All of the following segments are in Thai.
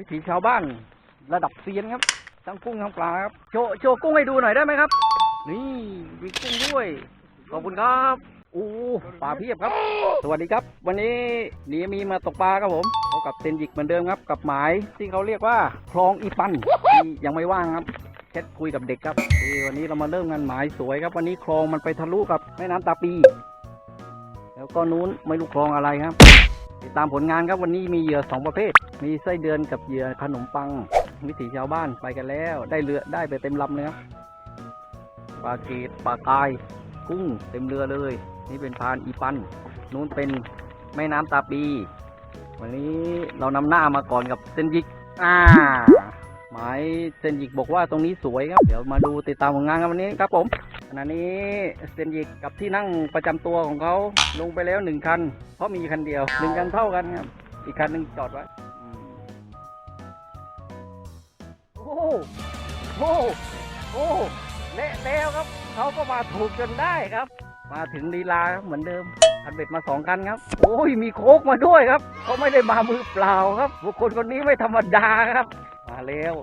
วิถีชาวบ้าน ระดับเซียนครับทั้งกุ้งทั้งปลาครับโชว์โชว์กุ้งให้ดูหน่อยได้ไหมครับ นี่มีกุ้งด้วยขอบคุณครับโอ้ปลาเพียบครับ สวัสดีครับ วันนี้หนีมีมาตกปลาครับผมพบกับเซนยิกเหมือนเดิมครับ กับหมายที่เขาเรียกว่าคลองอีปันที่ยังไม่ว่างครับแชทคุยกับเด็กครับวันนี้เรามาเริ่มงานหมายสวยครับ วันนี้คลองมันไปทะลุกับแม่น้ำตาปี แล้วก็นู้นไม่รู้คลองอะไรครับ ติดตามผลงานครับวันนี้มีเหยื่อสองประเภท มีไส้เดือนกับเหยื่อขนมปัง วิถีชาวบ้านไปกันแล้ว ได้เรือได้ไปเต็มลำเลยครับปลาเกตปลากาย กุ้งเต็มเรือเลย นี่เป็นพานอีปันนู้นเป็นแม่น้ำตาปี วันนี้เรานำหน้ามาก่อนกับเซนยิกอ่าหมายเซนยิกบอกว่าตรงนี้สวยครับ เดี๋ยวมาดูติดตามผลงานกันวันนี้ครับผม ขณะนี้เซนยิกกับที่นั่งประจำตัวของเขาลงไปแล้วหนึ่งคัน เพราะมีคันเดียวหนึ่งคันเท่ากันครับ อีกคันหนึ่งจอดไว้อืมโอ้โหโอ้โหโอ้โหเละแล้วครับเขาก็มาถูกจนได้ครับ มาถึงลีลาเหมือนเดิมคันเบ็ดมาสองคันครับ โอ้ยมีโค้กมาด้วยครับเขาไม่ได้มามือเปล่าครับบุคคลคนนี้ไม่ธรรมดาครับ มาแล้ว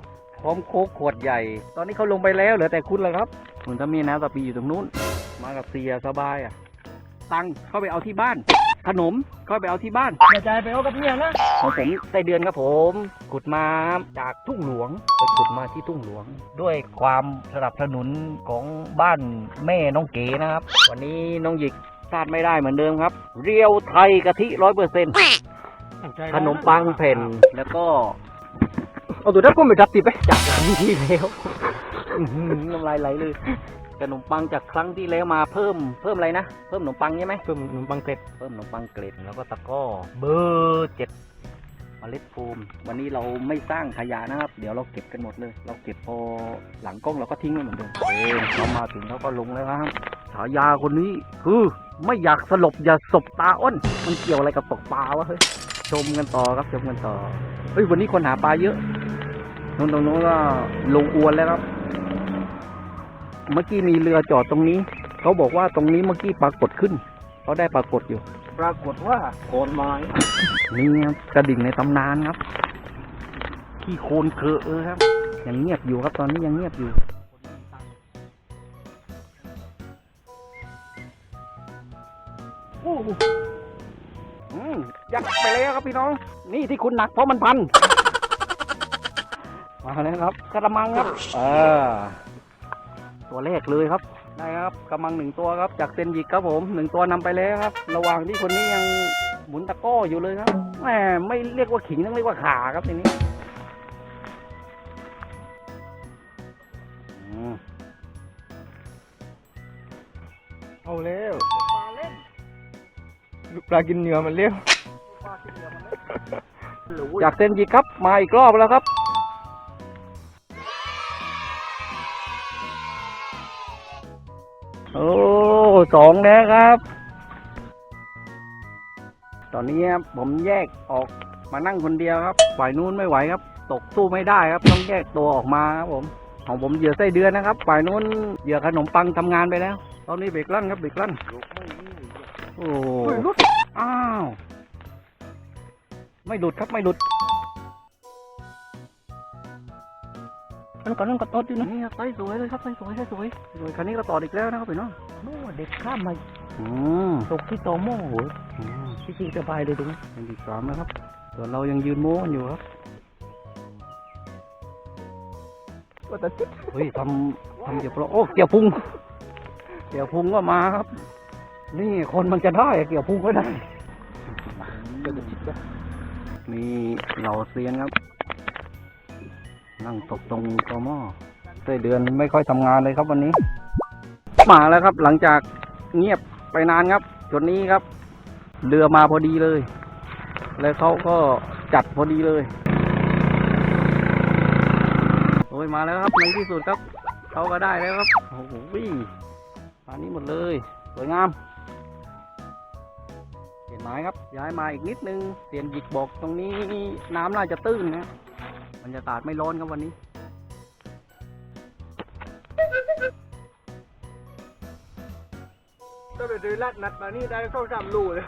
พร้อมโค้กขวดใหญ่ ตอนนี้เขาลงไปแล้วเหลือแต่คุณแล้วครับ คุณถ้ามีน้ำตะปีอยู่ตรงนู้น มากับเสียสบายอะ ตังค์เข้าไปเอาที่บ้าน ขนมเข้าไปเอาที่บ้านกระจายไปเอากับเนี่ยนะของผมไส้เดือนครับผมขุดมาจากทุ่งหลวงไปขุดมาที่ทุ่งหลวง ด้วยความสนับสนุนของบ้านแม่น้องเก๋นะครับ วันนี้น้องหยิกพลาดไม่ได้เหมือนเดิมครับ เรียวไทยกะทิร้อยเปอร์เซ็นต์ขนมปังแผ่นแล้วก็เอาตัวทับก็ไม่ทับติดไปจากครั้งที่แล้วอื้อหือ น้ำลายไหลเลยขนมปังจากครั้งที่แล้วมาเพิ่มเพิ่มอะไรนะ เพิ่มขนมปังใช่ไหมเพิ่มขนมปังเกล็ดเพิ่มขนมปังเกล็ดแล้วก็ตะกร้อเบอร์เจ็ดเมล็ดโฟมวันนี้เราไม่สร้างขยะนะครับ เดี๋ยวเราเก็บกันหมดเลย เราเก็บพอหลังกล้องเราก็ทิ้งไว้เหมือนเดิมเองเรามาถึงเขาก็ลงแล้วครับฉายาคนนี้คือไม่อยากสลบอย่าสบตาอ้น มันเกี่ยวอะไรกับตกปลาวะเฮ้ยชมกันต่อครับชมกันต่อเฮ้ยวันนี้คนหาปลาเยอะนู้นตรงนู้นก็ลงอวนแล้วครับ เมื่อกี้มีเรือจอดตรงนี้ เขาบอกว่าตรงนี้เมื่อกี้ปรากฏขึ้น เขาได้ปรากฏอยู่ ปรากฏว่าโคนไม้นี่ครับกระดิ่งในตำนานครับที่โคนเคอะเออครับ ยังเงียบอยู่ครับตอนนี้ยังเงียบอยู่ โอ้โหอืมยักไปแล้วครับพี่น้อง นี่ที่คุณหนักเพราะมันพัน มาแล้วครับกระมังครับ เออ ตัวแรกเลยครับได้ครับกระมังหนึ่งตัวครับ จากเซนยิกครับผมหนึ่งตัวนำไปแล้วครับ ระหว่างที่คนนี้ยังหมุนตะกร้ออยู่เลยครับแหมไม่เรียกว่าขิงต้องเรียกว่าขาครับทีนี้อืมเอาแล้วลูกปลากินเนื้อมันเร็วจากเซนยิกครับ มาอีกรอบแล้วครับ สองแล้วครับ ตอนนี้ครับผมแยกออกมานั่งคนเดียวครับฝ่ายนู้นไม่ไหวครับ ตกสู้ไม่ได้ครับ ต้องแยกตัวออกมาครับผมของผมเหยื่อไส้เดือนนะครับฝ่ายนู้นเหยื่อขนมปังทำงานไปแล้ว ตอนนี้เบรกลั่นครับเบรกลั่นโอ้เฮ้ยรุดอ้าวไม่หลุดครับไม่หลุดมันก็นั่งกระตดอยู่นะนี่ครับไซส์สวยเลยครับไซส์สวยไซส์สวยสวยคันนี้ก็ต่ออีกแล้วนะครับพี่น้อง โอ้เด็กข้ามมาอืมตกที่โตโม่โหอืมที่จริงสบายเลยตรงนี้ยังอีกสามนะครับ ส่วนเรายังยืนโม้กันอยู่ครับว่าแต่จิ๊บเฮ้ยทำทำเกี่ยวกับโอ้เกี่ยวพุง เกี่ยวพุงก็มาครับ นี่คนมันจะได้เกี่ยวพุงก็ได้ว่าแต่จิ๊บนะนี่เราเซียนครับ นั่งตกตรงตอหม้อไส้เดือนไม่ค่อยทำงานเลยครับวันนี้ มาแล้วครับ หลังจากเงียบไปนานครับจุดนี้ครับ เรือมาพอดีเลย แล้วเขาก็จัดพอดีเลยโอ้ยมาแล้วครับในที่สุดครับเขาก็ได้แล้วครับโอ้โหมานี้หมดเลยสวยงามเปลี่ยนไม้ครับ ย้ายมาอีกนิดนึงเปลี่ยนหยิกบอกตรงนี้น้ำน่าจะตื้นนะบรรยากาศไม่ร้อนครับวันนี้ ถ้าไปดูลัดนัดมานี่ได้เข้าสามรูเลย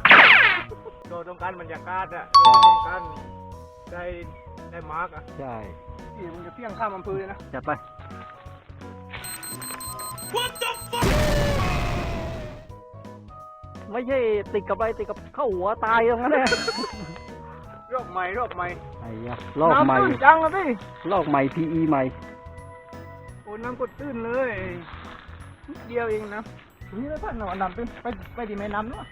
โดนตรงการบรรยากาศอะโดนตรงการได้ได้มาร์กอะใช่พี่มึงจะเพี้ยงข้ามอำเภอเลยนะจัดไปไม่ใช่ติดกับอะไรติดกับเข้าหัวตายตรงนั้นเลยรอบใหม่รอบใหม่ไอ้ยะลอกใหม่น้ำตื้นจังอะพี่ลอกใหม่ PE ใหม่โอ้น้ำกดตื้นเลยนิดเดียวเองนะ นี่แล้วท่านหนอนำไปไปไปดีแม่น้ำเนาะ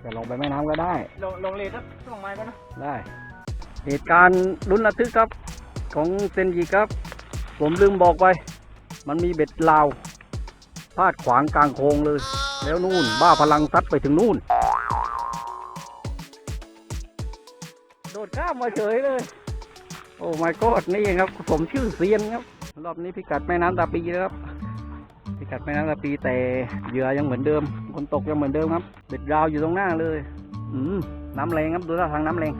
แต่ลงไปแม่น้ำก็ได้ ลงลงเลทักสองไม้ก็นะได้ เหตุการณ์ลุ้นระทึกครับของเซนยีครับ ผมลืมบอกไป มันมีเบ็ดลาวพาดขวางกลางโคงเลย แล้วนู่น บ้าพลังซัดไปถึงนู่น โดดข้ามมาเฉยเลย โอ้ my god นี่เองครับ ผมชื่อเซียนครับ รอบนี้พิกัดแม่น้ำตาปีนะครับ พิกัดแม่น้ำตาปีแต่เหยื่อยังเหมือนเดิมคนตกยังเหมือนเดิมครับเบ็ดราวอยู่ตรงหน้าเลย อืมน้ำแรงครับดูท่าทางน้ำแรง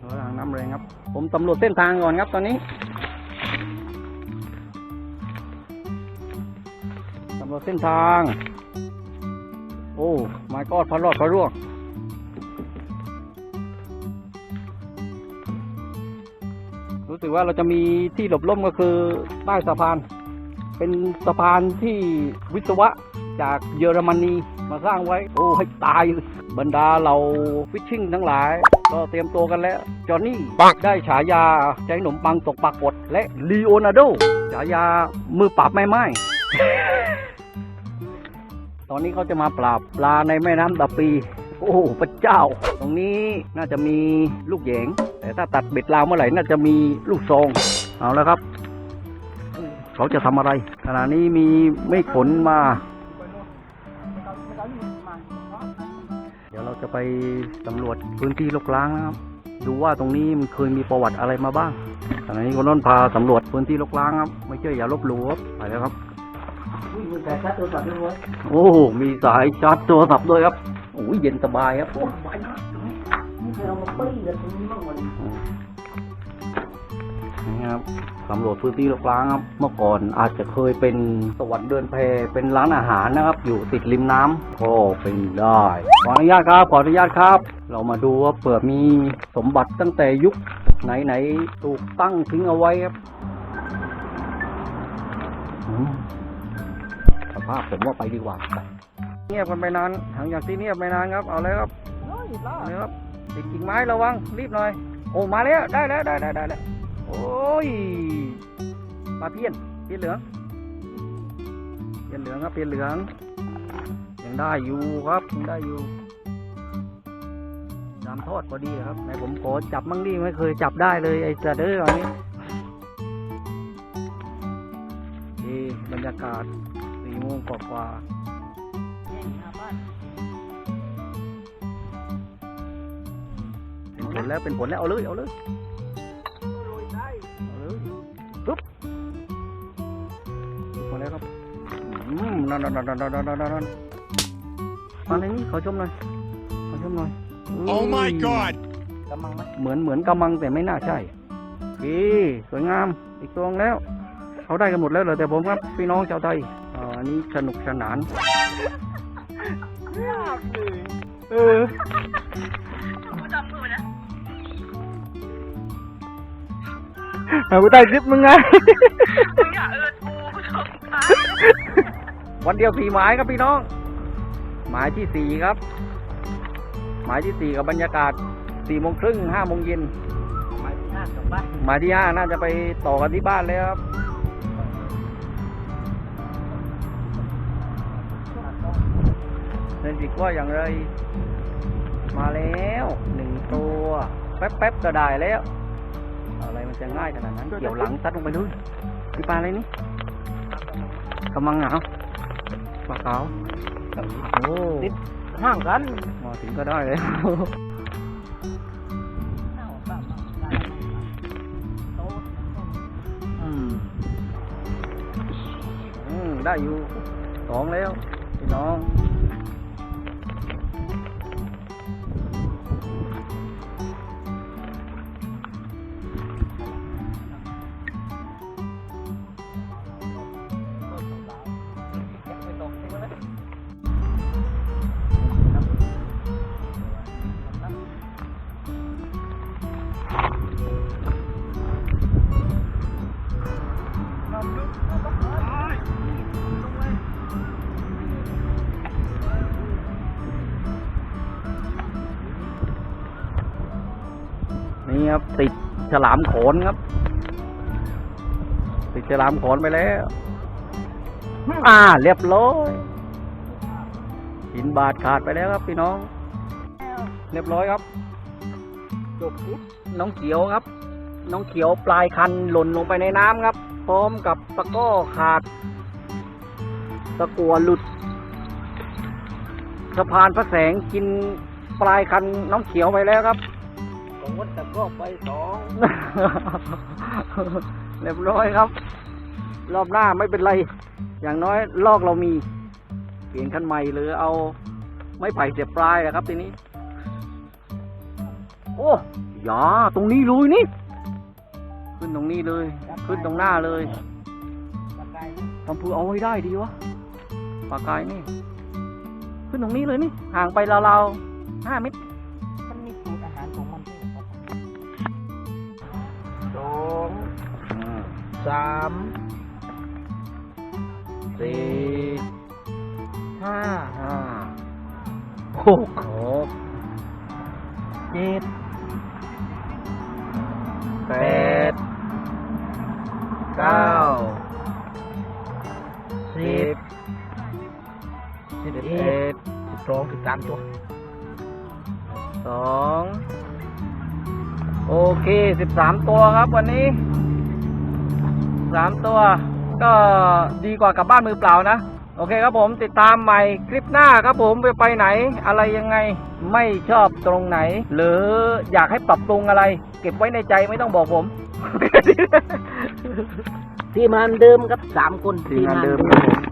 ดูท่าทางน้ำแรงครับ ผมสำรวจเส้นทางก่อนครับตอนนี้สำรวจเส้นทาง โอ้ my god พระรอดพระร่วงรู้สึกว่าเราจะมีที่หลบร่มก็คือใต้สะพาน เป็นสะพานที่วิศวะจากเยอรมนีมาสร้างไว้ โอ้ให้ตายเลยบรรดาเราฟิชชิ่งทั้งหลาย ก็เตรียมตัวกันแล้ว จอห์นนี่ได้ฉายาใจขนมปังตกปรากฏและลีโอนาร์โดฉายามือปราบไม่ไม้ตอนนี้เขาจะมาปราบปลาในแม่น้ำตาปี โอ้พระเจ้า ตรงนี้น่าจะมีลูกแหยง แต่ถ้าตัดเบ็ดลาวเมื่อไหร่น่าจะมีลูกซอง เอาแล้วครับ เขาจะทำอะไร ขณะนี้มีเมฆฝนมาไปโน่นไม่ต้องไม่ต้องนี่มา เดี๋ยวเราจะไปสำรวจพื้นที่ลกล้างนะครับ ดูว่าตรงนี้มันเคยมีประวัติอะไรมาบ้างขณะนี้คนน้นพาสำรวจพื้นที่ลกล้างครับ ไม่เชื่ออย่าลบหลู่ครับไปแล้วครับอุ้ยมึงแต่ชัดตัวสัตว์ด้วยโอ้มีสายชาร์จโทรศัพท์ด้วยครับโอ้ยเย็นสบายครับโอ้ไป นะนี่เคยเอามาปี้กันตรงนี้บ้างวันนี่ครับสำรวจพื้นที่ลกล้างครับ เมื่อก่อนอาจจะเคยเป็นสวรรค์เดินแพเป็นร้านอาหารนะครับ อยู่ติดริมน้ำก็เป็นได้ขออนุญาตครับขออนุญาตครับ เรามาดูว่าเผื่อมีสมบัติตั้งแต่ยุคไหนไหนๆถูกตั้งทิ้งเอาไว้ครับอืมสภาพผมว่าไปดีกว่าไปเงียบกันไปนานหลังจากที่เงียบไปนานครับเอาเลยครับเฮ้ยล่าเอาเลยครับติดกิ่งไม้ระวังรีบหน่อยโอ้มาแล้วได้แล้วได้ได้ได้แล้ว โอ้ยปลาเพี้ยนเพี้ยนเหลืองเพี้ยนเหลืองครับเพี้ยนเหลือง ยังได้อยู่ครับยังได้อยู่ตามทอดพอดีครับไหนผมขอจับมั่งดิไม่เคยจับได้เลยไอ้จะเด้ออันนี้ดีบรรยากาศสี่โมงกว่าๆเป็นผลแล้วเป็นผลแล้วเอาเลยเอาเลย มาแล้วครับอืมนั่นนั่นนั่นนั่นนั่นนั่นนั่นมาในนี้ขอชมหน่อยขอชมหน่อย Oh my ย god! กำมังไหมเหมือนเหมือนกำมังแต่ไม่น่าใช่โอเคสวยงามอีกตัวนึงแล้วเขาได้กันหมดแล้วเหรอแต่ผมครับพี่น้องชาวไทยอ่าอันนี้สนุกสนานยากเลยเออเอาไปใต้คลิปมึงไง วันเดียวสี่หมายครับพี่น้อง หมายที่สี่ครับ หมายที่สี่กับบรรยากาศสี่โมงครึ่งห้าโมงเย็นมาที่ห้ากลับบ้านหมายที่ห้าน่าจะไปต่อกันที่บ้านแล้วครับเซนจิกว่าอย่างไร มาแล้วหนึ่งตัวแป๊บๆก็ได้แล้ว อะไรมันจะง่ายขนาดนั้น เกี่ยวหลังซัดลงไปด้วยพี่ปลาอะไรนี่ กำลังเหงาปลาขาวโอ้ห่างกันมาถึงก็ได้แล้วอืมอืมได้อยู่สองแล้วพี่น้อง นี่ครับติดฉลามโขนครับ ติดฉลามโขนไปแล้ว อ่า เรียบร้อยหินบาดขาดไปแล้วครับพี่น้อง เรียบร้อยครับจบคลิน้องเขียวครับ น้องเขียวปลายคันหล่นลงไปในน้ำครับ พร้อมกับตะกร้อขาด ตะกัวหลุด สะพานพระแสงกินปลายคันน้องเขียวไปแล้วครับของวัดตะก็ไปสองเรียบร้อยครับ รอบหน้าไม่เป็นไร อย่างน้อยลอกเรามี เปลี่ยนคันใหม่หรือเอา ไม้ไผ่เสียบปลายนะครับทีนี้ โอ้ยาตรงนี้เลยนี่ ขึ้นตรงนี้เลย ขึ้นตรงหน้าเลยตะไคร้ทำพูเอาให้ได้ดีวะปากกายนี่ ขึ้นตรงนี้เลยนี่ ห่างไปราวๆห้าเมตรมันมีสูตรอาหารของมันที่ครับสองสามสี่ห้าห้าหกหกเจ็ด สิสิบบสิบสิบเอ็เอ็ดดสิบสองสิบสามตัวสองโอเคสิบสามตัวครับวันนี้สามตัว ก็ดีกว่ากลับบ้านมือเปล่านะ โอเคครับผมติดตามใหม่คลิปหน้าครับผมไปไปไหน อะไรยังไงไม่ชอบตรงไหน หรืออยากให้ปรับปรุงอะไร เก็บไว้ในใจไม่ต้องบอกผมทีมงานเดิมครับสามคนทีมงานเดิมครับผม